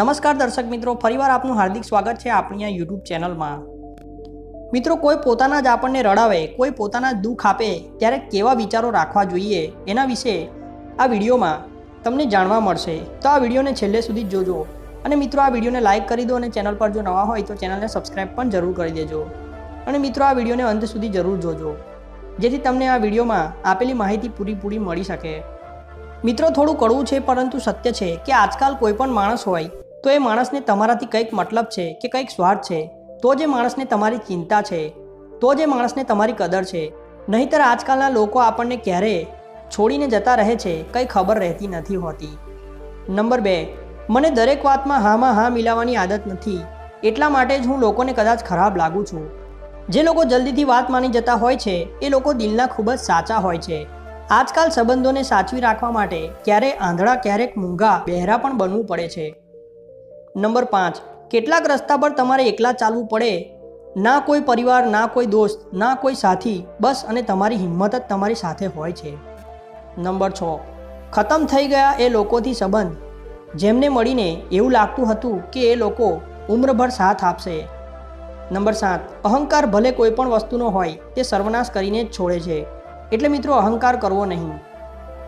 નમસ્કાર દર્શક મિત્રો, ફરીવાર આપનું હાર્દિક સ્વાગત છે આપણી આ યુટ્યુબ ચેનલમાં. મિત્રો, કોઈ પોતાના જ આપણને રડાવે કોઈ પોતાના દુઃખ આપે, ત્યારે કેવા વિચારો રાખવા જોઈએ એના વિશે આ વિડીયોમાં તમને જાણવા મળશે. તો આ વિડીયોને છેલ્લે સુધી જોજો અને મિત્રો, આ વિડીયોને લાઇક કરી દો અને ચેનલ પર જો નવા હોય તો ચેનલને સબસ્ક્રાઇબ પણ જરૂર કરી દેજો. અને મિત્રો, આ વિડીયોને અંત સુધી જરૂર જોજો, જેથી તમને આ વિડીયોમાં આપેલી માહિતી પૂરી મળી શકે. મિત્રો, થોડું કડવું છે, પરંતુ સત્ય છે કે આજકાલ કોઈ પણ માણસ હોય તો એ માણસને તમારાથી કંઈક મતલબ છે કે કંઈક સ્વાર્થ છે, તો જે માણસને તમારી ચિંતા છે, તો જે માણસને તમારી કદર છે. નહીંતર આજકાલના લોકો આપણને ક્યારે છોડીને જતા રહે છે કંઈ ખબર રહેતી નથી હોતી. નંબર બે, મને દરેક વાતમાં હામાં હા મિલાવવાની આદત નથી. એટલા માટે જ હું લોકોને કદાચ ખરાબ લાગું છું. જે લોકો જલ્દીથી વાત માની જતા હોય છે, એ લોકો દિલના ખૂબ જ સાચા હોય છે. આજકાલ સંબંધોને સાચવી રાખવા માટે ક્યારેક આંધળા ક્યારેક મૂંગા, બહેરા પણ બનવું પડે છે. નંબર પાંચ, કેટલાક રસ્તા પર તમારે એકલા ચાલવું પડે? ના કોઈ પરિવાર, ના કોઈ દોસ્ત, ના કોઈ સાથી, બસ અને તમારી હિંમત જ તમારી સાથે હોય છે. નંબર છ, ખતમ થઈ ગયા એ લોકોથી સંબંધ. જેમને મળીને એવું લાગતું હતું કે એ લોકો ઉમ્રભર સાથ આપશે. નંબર સાત, અહંકાર ભલે કોઈ પણ વસ્તુનો હોય, તે સર્વનાશ કરીને જ છોડે છે. એટલે મિત્રો, અહંકાર કરવો નહીં.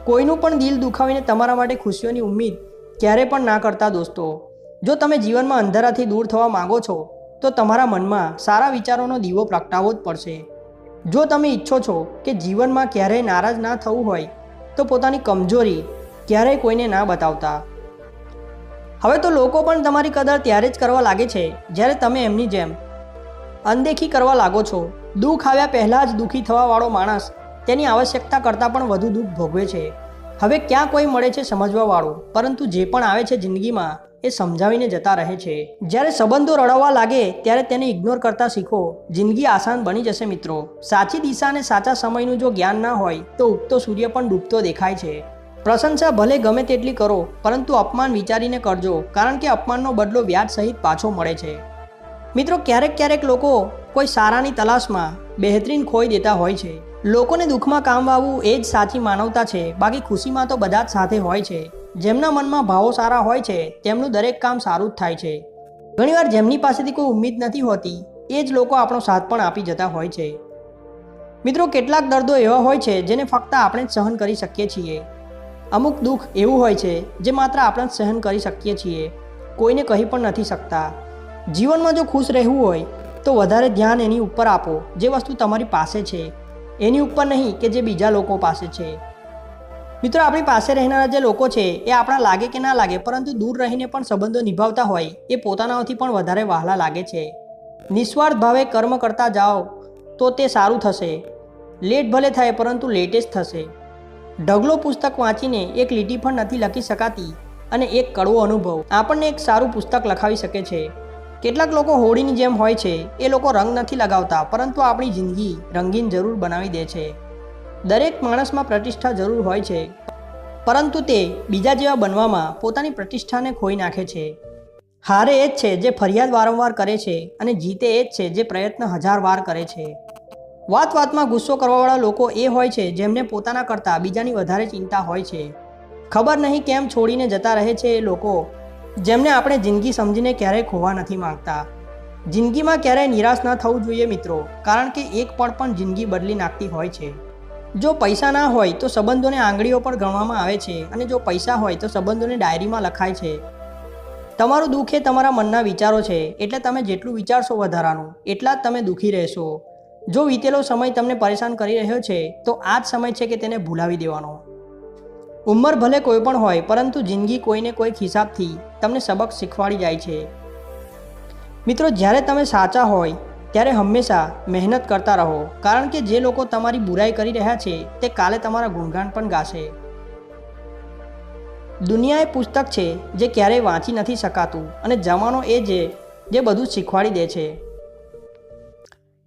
કોઈનું પણ દિલ દુખાવીને તમારા માટે ખુશીઓની ઉમ્મીદ ક્યારે પણ ના કરતા દોસ્તો. જો તમે જીવનમાં અંધારાથી દૂર થવા માંગો છો, તો તમારા મનમાં સારા વિચારોનો દીવો પ્રગટાવવો જ પડશે. જો તમે ઈચ્છો છો કે જીવનમાં ક્યારેય નારાજ ના થવું હોય, તો પોતાની કમજોરી ક્યારેય કોઈને ના બતાવતા. હવે તો લોકો પણ તમારી કદર ત્યારે જ કરવા લાગે છે, જ્યારે તમે એમની જેમ અનદેખી કરવા લાગો છો. દુઃખ આવ્યા પહેલાં જ દુઃખી થવાવાળો માણસ તેની આવશ્યકતા કરતાં પણ વધુ દુઃખ ભોગવે છે. હવે ક્યાં કોઈ મળે છે સમજવાવાળું? પરંતુ જે પણ આવે છે જિંદગીમાં, એ સમજાવીને જતા રહે છે. જ્યારે સંબંધો રડવા લાગે, ત્યારે તેને ઇગ્નોર કરતા શીખો. જિંદગી આસાન બની જશે મિત્રો. સાચી દિશા અને સાચા સમયનું જો જ્ઞાન ના હોય, તો ઉગતો સૂર્ય પણ ડૂબતો દેખાય છે. પ્રશંસા ભલે ગમે તેટલી કરો, પરંતુ અપમાન વિચારીને કરજો, કારણ કે અપમાનનો બદલો વ્યાજ સહિત પાછો મળે છે. મિત્રો, ક્યારેક ક્યારેક લોકો કોઈ સારાની તલાશમાં બહેતરીન ખોઈ દેતા હોય છે. લોકોને દુઃખમાં કામ વાવવું એ જ સાચી માનવતા છે. બાકી ખુશીમાં તો બધા જ સાથે હોય છે. જેમના મનમાં ભાવો સારા હોય છે, તેમનું દરેક કામ સારું જ થાય છે. ઘણીવાર જેમની પાસેથી કોઈ ઉમ્મીદ નથી હોતી, એ જ લોકો આપણો સાથ પણ આપી જતા હોય છે. મિત્રો, કેટલાક દર્દો એવા હોય છે, જેને ફક્ત આપણે જ સહન કરી શકીએ છીએ. અમુક દુઃખ એવું હોય છે, જે માત્ર આપણે જ સહન કરી શકીએ છીએ. કોઈને કહી પણ નથી શકતા. જીવનમાં જો ખુશ રહેવું હોય તો વધારે ધ્યાન એની ઉપર આપો, જે વસ્તુ તમારી પાસે છે. એની ઉપર નહીં કે જે બીજા લોકો પાસે છે. મિત્રો, આપણી પાસે રહેનારા જે લોકો છે, એ આપણા લાગે કે ના લાગે, પરંતુ દૂર રહીને પણ સંબંધો નિભાવતા હોય, એ પોતાનાથી પણ વધારે વહાલા લાગે છે. નિસ્વાર્થ ભાવે કર્મ કરતા જાઓ, તો તે સારું થશે. લેટ ભલે થાય, પરંતુ લેટેસ્ટ થશે. ઢગલો પુસ્તક વાંચીને એક લીટી પણ નથી લખી શકાતી, અને એક કડવો અનુભવ. આપણને એક સારું પુસ્તક લખાવી શકે છે. કેટલાક લોકો હોળીની જેમ હોય છે, એ લોકો રંગ નથી લગાવતા, પરંતુ આપણી જિંદગી રંગીન જરૂર બનાવી દે છે. દરેક માણસમાં પ્રતિષ્ઠા જરૂર હોય છે, પરંતુ તે બીજા જેવા બનવામાં પોતાની પ્રતિષ્ઠાને ખોઈ નાખે છે. હારે એ જ છે જે ફરિયાદ વારંવાર કરે છે અને જીતે એ જ છે જે પ્રયત્ન હજાર વાર કરે છે. વાત વાતમાં ગુસ્સો કરવાવાળા લોકો એ હોય છે જેમને પોતાના કરતાં બીજાની વધારે ચિંતા હોય છે. ખબર નહીં કેમ છોડીને જતા રહે છે એ લોકો. જેમને આપણે જિંદગી સમજીને ક્યારેય ખોવા નથી માંગતા. જિંદગીમાં ક્યારેય નિરાશ ન થવું જોઈએ મિત્રો, કારણ કે એક પળ પણ જિંદગી બદલી નાખતી હોય છે. જો પૈસા ના હોય તો સંબંધોને આંગળીઓ પર ગણવામાં આવે છે અને જો પૈસા હોય તો સંબંધોને ડાયરીમાં લખાય છે. તમારું દુઃખ એ તમારા મનના વિચારો છે, એટલે તમે જેટલું વિચારશો વધારાનું, એટલા જ તમે દુઃખી રહેશો. જો વીતેલો સમય તમને પરેશાન કરી રહ્યો છે, તો આ જ સમય છે કે તેને ભૂલાવી દેવાનો. ઉંમર ભલે કોઈ પણ હોય, પરંતુ જિંદગી કોઈને કોઈક હિસાબથી તમને સબક શીખવાડી જાય છે. મિત્રો, જ્યારે તમે સાચા હોય, ત્યારે હંમેશા મહેનત કરતા રહો, કારણ કે જે લોકો તમારી બુરાઈ કરી રહ્યા છે, તે કાલે તમારા ગુણગાન પણ ગાશે. દુનિયા એ પુસ્તક છે, જે ક્યારેય વાંચી નથી શકાતું, અને જમાનો એ જે જે બધું શીખવાડી દે છે.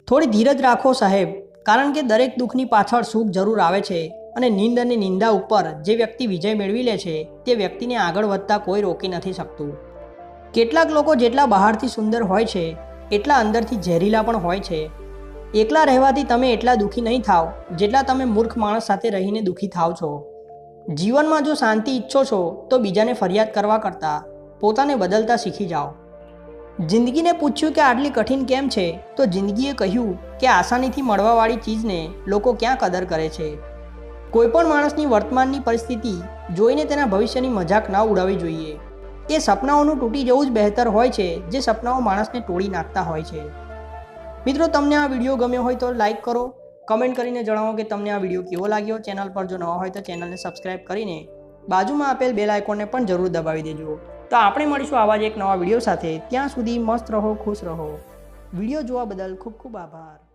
થોડી ધીરજ રાખો સાહેબ, કારણ કે દરેક દુઃખની પાછળ સુખ જરૂર આવે છે. અને નિંદ અને નિંદા ઉપર જે વ્યક્તિ વિજય મેળવી લે છે, તે વ્યક્તિને આગળ વધતા કોઈ રોકી નથી શકતું. કેટલાક લોકો જેટલા બહારથી સુંદર હોય છે, એટલા અંદરથી ઝેરીલા પણ હોય છે. એકલા રહેવાથી તમે એટલા દુઃખી નહીં થાવ, જેટલા તમે મૂર્ખ માણસ સાથે રહીને દુઃખી થાવ છો. જીવનમાં જો શાંતિ ઈચ્છો છો, તો બીજાને ફરિયાદ કરવા કરતાં પોતાને બદલતા શીખી જાઓ. જિંદગીને પૂછ્યું કે આટલી કઠિન કેમ છે, તો જિંદગીએ કહ્યું કે આસાનીથી મળવાવાળી ચીજને લોકો ક્યાં કદર કરે છે? કોઈપણ માણસની વર્તમાનની પરિસ્થિતિ જોઈને તેના ભવિષ્યની મજાક ના ઉડાવવી જોઈએ. એ સપનાઓનું તૂટી જવું જ બહેતર હોય છે, જે સપનાઓ માણસને તોડી નાખતા હોય છે. મિત્રો, તમને આ વીડિયો ગમ્યો હોય તો લાઈક કરો, કમેન્ટ કરીને જણાવો કે તમને આ વીડિયો કેવો લાગ્યો. ચેનલ પર જો નવા હોય તો ચેનલને સબસ્ક્રાઈબ કરીને બાજુમાં આપેલ બેલ આઇકોનને પણ જરૂર દબાવી દેજો. તો આપણે મળીશું આવા જ એક નવા વીડિયો સાથે. ત્યાં સુધી મસ્ત રહો, ખુશ રહો. વીડિયો જોવા બદલ ખૂબ ખૂબ આભાર.